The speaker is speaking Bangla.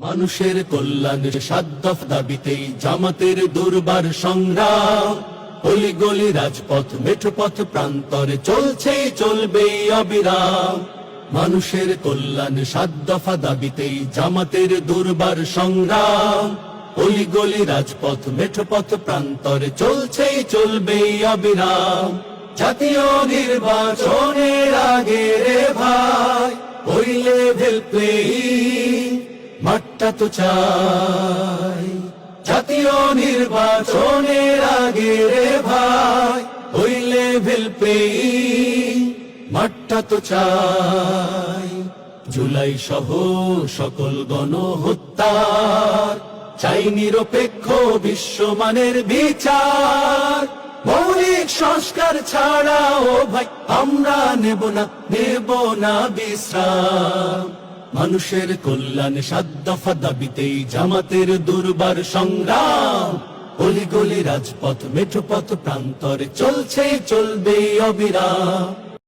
মানুষের কল্যাণের সাধ্য দাবিতেই জামাতের দুর্বার সংগ্রাম। অলি গলি রাজপথ, মেঠোপথ প্রান্তরে চলছে চলবে অবিরাম। মানুষের কল্যাণ সাধ্য দাবিতেই জামাতের দুর্বার সংগ্রাম। অলি গলি রাজপথ, মেঠোপথ প্রান্তরে চলছে চলবে অবিরাম। জাতীয় নির্বাচনের আগে রে ভাই ওই লেভেল প্লেয়িং মাঠটা তো চাই। জাতীয় নির্বাচনের আগে রে ভাই ওই লেভেল মাঠটা তো চাই। জুলাই সহ সকল গণহত্যার, চাই নিরপেক্ষ বিশ্বমানের বিচার। মৌলিক সংস্কার ছাড়া ও ভাই, আমরা নেব না নেব না বিশ্রাম। মানুষের কল্যাণ সাদ্দফা দাবিতেই জামাতের দুর্বার সংগ্রাম। অলি গলি রাজপথ, মেঠোপথ, প্রান্তরে, চলছে চলবে অবিরাম।